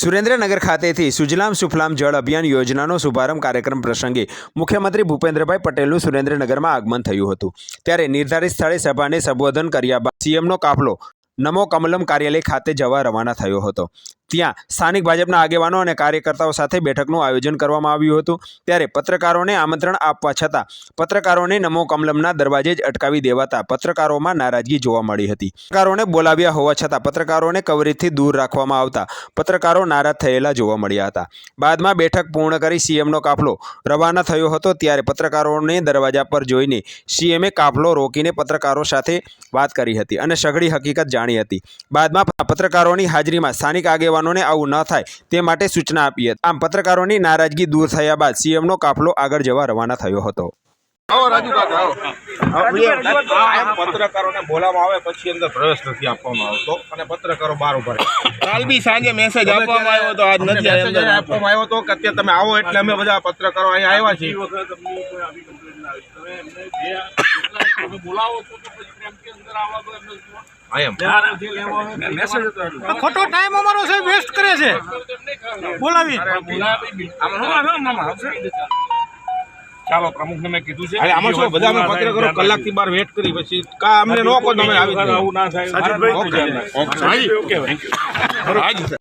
સુરેન્દ્રનગર ખાતેથી સુજલામ સુફલામ જળ અભિયાન યોજનાનો શુભારંભ કાર્યક્રમ પ્રસંગે મુખ્યમંત્રી ભૂપેન્દ્રભાઈ પટેલનું સુરેન્દ્રનગરમાં આગમન થયું હતું. ત્યારે નિર્ધારિત સ્થળે સભાને સંબોધન કર્યા બાદ સીએમનો કાફલો નમો કમલમ કાર્યાલય ખાતે જવા રવાના થયો હતો. ત્યાં સ્થાનિક ભાજપના આગેવાનો અને કાર્યકર્તાઓ સાથે બેઠકનું આયોજન કરવામાં આવ્યું હતું. ત્યારે પત્રકારોને આમંત્રણ આપવા છતાં પત્રકારોને નમો કમલમના દરવાજે જ અટકાવી દેવાતા પત્રકારોમાં નારાજગી જોવા મળી હતી. પત્રકારોને બોલાવ્યા હોવા છતાં પત્રકારોને કવરેજથી દૂર રાખવામાં આવતા પત્રકારો નારાજ થયેલા જોવા મળ્યા હતા. બાદમાં બેઠક પૂર્ણ કરી સીએમનો કાફલો રવાના થયો હતો ત્યારે પત્રકારોને દરવાજા પર જોઈને સીએમએ કાફલો રોકીને પત્રકારો સાથે વાત કરી હતી અને સઘળી હકીકત જાણી હતી. બાદમાં પત્રકારોની હાજરીમાં સ્થાનિક આગેવાનોને આવું ન થાય તે માટે સૂચના આપી હતી. આમ પત્રકારોની નારાજગી દૂર થયા બાદ સીએમનો કાફલો આગળ જવા રવાના થયો હતો. આવો રાજુ કાકા આવો. પત્રકારોને બોલાવવામાં આવે પછી અંદર પ્રવેશ નથી આપવામાં આવતો અને પત્રકારો બહાર ઊભા કાલ બી સાંજે મેસેજ આપવામાં આવ્યો હતો આજ નથી આપવામાં આવ્યો હતો કે અત્યારે તમે આવો એટલે અમે બધા પત્રકારો અહીંયા આવ્યા છીએ. ખોટો ટાઈમ અમારો સાહેબ વેસ્ટ કરે છે. બોલાવી. ચાલો પ્રમુખને મેં કીધું છે અરે આમાં શું બધા અમે પત્રકારો કલાકથી બહાર વેટ કરી પછી કા અમને નો કહો તમે આવી આવું ના થાય ઓકે. ઓકે. Thank you